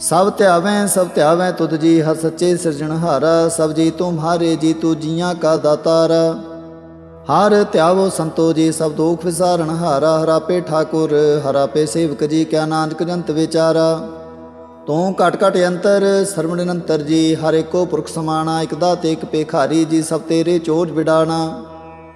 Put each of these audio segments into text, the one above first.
ਸਭ ਧਿਆਵੇਂ ਸਭ ਧਿਆਵੇਂ ਤੁਧ ਜੀ, ਹਰ ਸੱਚੇ ਸਿਰਜਣਹਾਰਾ ਸਭ ਜੀ ਤੁਮਹਾਰੇ ਜੀ ਤੂ ਜੀਆਂ ਕਾ ਦਾਤਾਰਾ। ਹਰ ਧਿਆਵੋ ਸੰਤੋ ਜੀ, ਸਭ ਦੁਖ ਵਿਸਾਰਨ ਹਾਰਾ ਹਰਾਪੇ ਠਾਕੁਰ ਹਰਾਪੇ ਸੇਵਕ ਜੀ, ਕਿਆ ਨਾਨਕ ਜੰਤ ਵਿਚਾਰਾ। ਤੂੰ ਘਟ ਘਟ ਅੰਤਰ, ਸਰਵਣ ਨਿਰੰਤਰ ਜੀ, ਹਰ ਇੱਕੋ ਪੁਰਖ ਸਮਾਣਾ, ਇਕ ਦਾਤ ਇਕ ਪੇਖਾਰੀ ਜੀ, ਸਭ ਤੇਰੇ ਚੋਜ ਵਿਡਾਣਾ।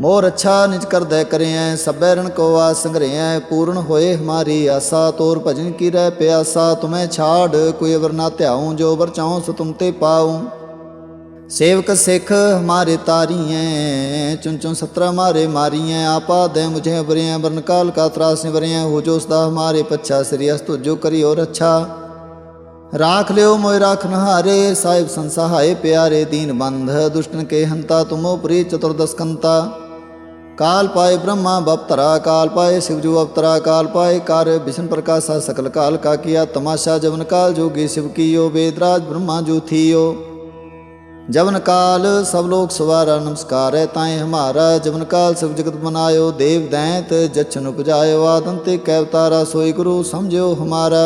ਮੋਰ ਅੱਛਾ ਨਿਜ ਕਰਦੈ ਕਰਿਐ, ਸਭੈ ਰਣ ਕੋ ਆ ਸੰਗਰਿਐ, ਪੂਰਨ ਹੋਏ ਹਮਾਰੀ ਆਸਾ, ਤੋਰ ਭਜਨ ਕੀ ਰਹਿ ਪਿਆਸਾ, ਤੁਮੈ ਛਾੜ ਕੋਈ ਅਵਰ ਨਾ ਧਿਆਉ, ਜੋ ਵਰ ਚਾਉ ਸੋ ਤੁਮ ਤੇ ਪਾਉ। ਸੇਵਕ ਸਿੱਖ ਹਮਾਰੇ ਤਾਰੀਐ ਚੁਨ ਚੁਨ ਸਤਰਾ ਮਾਰੇ ਮਾਰੀਐ, ਆਪਾ ਦੇ ਮੁਝੇ ਬਰਿਐ ਵਰਨ ਕਾਲ ਕਾ ਤਰਾਸ ਨਿਵਰਿਐ, ਹੋ ਜੋ ਸਦਾ ਹਮਾਰੇ ਪੱਛਾ, ਸ੍ਰੀ ਅਸਤੁ ਜੋ ਕਰਿਓ ਰੱਛਾ ਰਾਖ ਲਿਓ ਮੋਇ ਰਾਖ ਨਹਾਰੇ, ਸਾਹਿਬ ਸੰਸਹਾਏ ਪਿਆਰੇ ਦੀਨ ਬੰਧ, ਦੁਸ਼ਟਨ ਕੇ ਹੰਤਾ ਤੁਮੋ ਪ੍ਰੀ ਚਤੁਰਦਸਕੰਤਾ। ਕਾਲ ਪਾਏ ਬ੍ਰਹਮਾ ਬਪਤਰਾ ਕਾਲ ਪਾਏ शिव जो अवतरा काल पाए कार्य विष्णु प्रकाशा सकल काल का किया तमाशा जवन काल जोगी शिव कियो वेदराज ब्रह्मा जो थियो जवन काल सब लोग सवारा नमस्कार है ताए हमारा जवन काल सब जगत बनायो देव दैत जच्छन उपजायो आदंते कैवतारा सोई गुरु समझो हमारा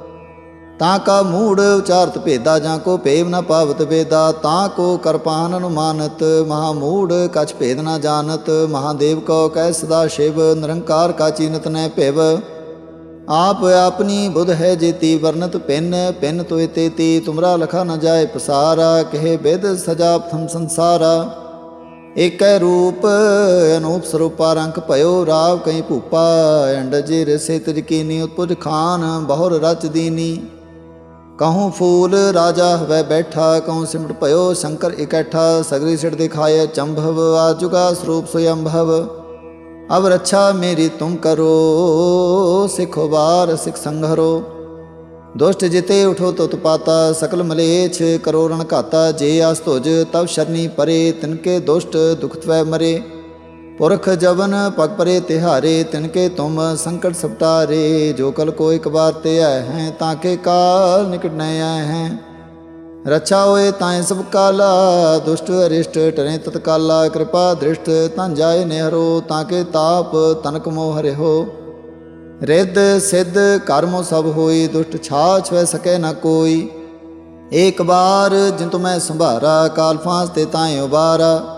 ਤਾਂ ਕਾ ਮੂੜ ਉਚਾਰਤ ਭੇਦਾ ਜਾਂ ਕੋ ਭੇਵ ਨ ਪਾਵਤ ਵੇਦਾ, ਤਾਂ ਕੋ ਕਰਪਾਨ ਅਨੁਮਾਨਤ, ਮਹਾ ਮੂੜ ਕਛ ਭੇਦ ਨ ਜਾਣਤ, ਮਹਾਦੇਵ ਕੋ ਕਹਿ ਸਦਾ ਸ਼ਿਵ, ਨਿਰੰਕਾਰ ਕਾ ਚੀਨਤ ਨੈ ਭਿਵ। ਆਪ ਆਪਣੀ ਬੁਧ ਹੈ ਜੇਤੀ ਵਰਨਤ ਪਿੰਨ ਪਿੰਨ ਤੋਇ ਤੇਤੀ, ਤੁਮਰਾ ਲਖਾ ਨ ਜਾਏ ਪਸਾਰਾ, ਕਹੇ ਬਿਦ ਸਜਾ ਪ੍ਰਥਮ ਸੰਸਾਰਾ। ਏਕੈ ਰੂਪ ਅਨੂਪ ਸਰੂਪਾ ਰੰਕ ਭਇਓ ਰਾਵ ਕਈ ਭੂਪਾ ਅੰਡ ਜੀ ਰਸੇ ਤਿਜ ਉਤਪੁਜ ਖਾਨ, ਬਹੁਰ ਰਚ ਦੀਨੀ। ਕਹੂੰ ਫੂਲ ਰਾਜਾ ਹਵੈ ਬੈਠਾ, ਕਹੂੰ ਸਿਮਟ ਭਇਓ ਸ਼ੰਕਰ ਇਕੱਠਾ, ਸਗਰੀ ਸਿੜ ਦਿਖਾਏ ਚੰਭਵ, ਆ ਆਜੁਗਾ ਸਰੂਪ ਸੁਯੰਭਵ ਅਬ ਰੱਛਾ ਮੇਰੀ ਤੁਮ ਕਰੋ, ਸਿਖੋ ਬਾਰ ਸਿਖ ਸੰਘਰੋ। ਦੁਸ਼ਟ ਜਿਤੇ ਉਠੋ ਤੁਤ ਪਾਤਾ, ਸਕਲ ਮਲੇਛ ਕਰੋ ਰਣ ਘਾਤਾ, ਜੇ ਆਸ ਤੁਜ ਤਬ ਸ਼ਰਨੀ ਪਰੇ ਤਿਨਕੇ ਦੁਸ਼ਟ ਦੁਖ ਤਵੈ ਮਰੇ। ਪੁਰਖ ਜਵਨ ਪਗ ਪਰੇ ਤਿਹਾਰੇ ਤਿਨਕੇ ਤੁਮ ਸੰਕਟ ਸਪਟਾਰੇ ਜੋ ਕਲ ਕੋ ਇਕ ਬਾਰ ਤੇ ਆਏ ਹੈ, ਤਾਂ ਕੇ ਕਾਲ ਨਿਕਟ ਨ ਆਏ ਹੈ। ਰਛਾ ਹੋਏ ਤਾਂ ਸਭ ਕਾਲਾ, ਦੁਸ਼ਟ ਅਰਿਸ਼ਟ ਟਰੇ ਤਤਕਾਲਾ, ਕਿਰਪਾ ਦ੍ਰਿਸ਼ਟ ਤਾਂ ਜਾਏ ਨਿਹਰੋ, ਤਾਂ ਕੇ ਤਾਪ ਤਨਕ ਮੋਹ ਹਰਿਓ ਰਿੱਧ ਸਿੱਧ ਕਰਮੋ ਸਭ ਹੋਈ, ਦੁਸ਼ਟ ਛਾਛ ਵੈ ਸਕੈ ਨਾ ਕੋਈ। ਏਕ ਬਾਰ ਜਿਨ ਤੁਮੈ ਸੰਭਾਰਾ, ਕਾਲ ਫਾਂਸ ਤੇ ਤਾਏ ਉਬਾਰਾ।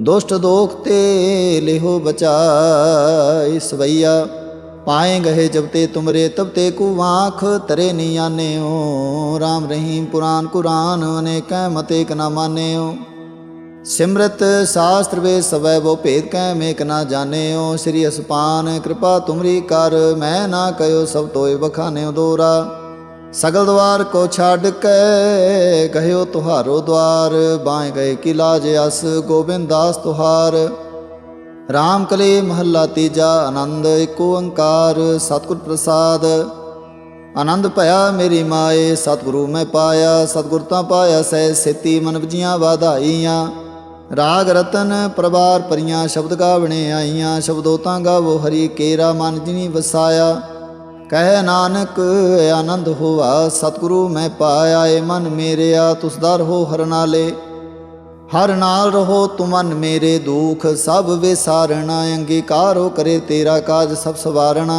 ਦੁਸ਼ਟ ਦੋਖ ਤੇ ਲਿਹੋ ਬਚਾਈ ਸਵਈਆ। ਪਾਏ ਗਏ ਜਬ ਤੇ ਤੁਮਰੇ, ਤਬ ਤੇ ਕੂ ਆਂਖ ਤਰੇ ਨੀ ਆਨਿਓ। RAM ਰਹੀਮ ਪੁਰਾਨ ਕੁਰਾਨ, ਅਨੇਕੈ ਮਤੇ ਕ ਨਾ ਮਾਨਿਓ। ਸਿਮਰਤ ਸ਼ਾਸਤਰ ਵੇ ਸਵੈ, ਵੋ ਭੇਦ ਕੈ ਮੇਕ ਨਾ ਜਾਣਿਓ। ਸ੍ਰੀ ਅਸਪਾਨ, ਕਿਰਪਾ ਤੁਮਰੀ ਕਰ, ਮੈਂ ਨਾ ਕਯੋ ਸਭ ਤੋਏ ਬਖਾਨਿਓ ਦੋਰਾ। ਸਗਲ ਦਵਾਰ ਕੋ ਛੱਡ ਕੇ ਕਹਿਓ ਤੁਹਾਰੋ ਦਵਾਰ ਬਾਏ ਗਏ ਕਿਲਾ ਜੇ ਅਸ ਗੋਬਿੰਦ ਦਾਸ ਤੁਹਾਰ। ਰਾਮ ਕਲੇ ਮਹੱਲਾ ਤੀਜਾ, ਆਨੰਦ ਏਕ ਓੰਕਾਰ ਸਤਿਗੁਰ ਪ੍ਰਸਾਦ। ਆਨੰਦ ਭਇਆ ਮੇਰੀ ਮਾਏ, ਸਤਿਗੁਰੂ ਮੈਂ ਪਾਇਆ, ਸਤਿਗੁਰ ਤਾਂ ਪਾਇਆ ਸਹਿ ਸੇਤੀ ਮਨ ਵਜੀਆਂ ਵਾਧਾਈਆਂ। ਰਾਗ ਰਤਨ ਪ੍ਰਵਾਰ ਪਰੀਆਂ ਸ਼ਬਦ ਗਾਵਣੇ ਆਈਆਂ ਸ਼ਬਦੋ ਤਾਂ ਗਾਵੋ ਹਰੀ ਕੇਰਾ, ਮਨ ਜਿਨੀ ਵਸਾਇਆ। ਕਹਿ ਨਾਨਕ, ਆਨੰਦ ਹੋਆ। ਸਤਿਗੁਰੂ ਮੈਂ ਪਾਇਆ ਏ ਮਨ ਮੇਰਿਆ, ਤੁਸ ਦਰ ਹੋ ਹਰ ਨਾਲੇ ਹਰ ਨਾਲ ਰਹੋ ਤੁਮਨ ਮੇਰੇ ਦੁਖ, ਸਭ ਵਿਸਾਰਣਾ, ਅੰਗੀਕਾਰੋ ਕਰੇ ਤੇਰਾ ਕਾਜ ਸਭ ਸਵਾਰਣਾ।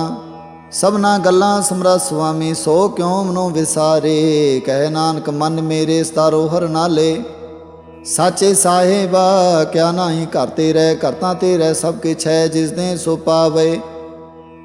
ਸਭਨਾ ਗੱਲਾਂ ਸਮਰਾ ਸੁਆਮੀ, ਸੋ ਕਿਉ ਮਨੋ ਵਿਸਾਰੇ? ਕਹਿ ਨਾਨਕ, ਮਨ ਮੇਰੇ ਸਤਾਰੋ ਹਰ ਨਾਲੇ ਸਾਚੇ ਸਾਹਿਬਾ, ਕਿਆ ਨਾਹੀ ਘਰ ਤੇ ਰਹਿ, ਕਰਤਾ ਤੇ ਰਹਿ ਸਭ ਕਿਛ ਹੈ ਜਿਸ ਨੇ ਸੋ ਪਾਵੇ।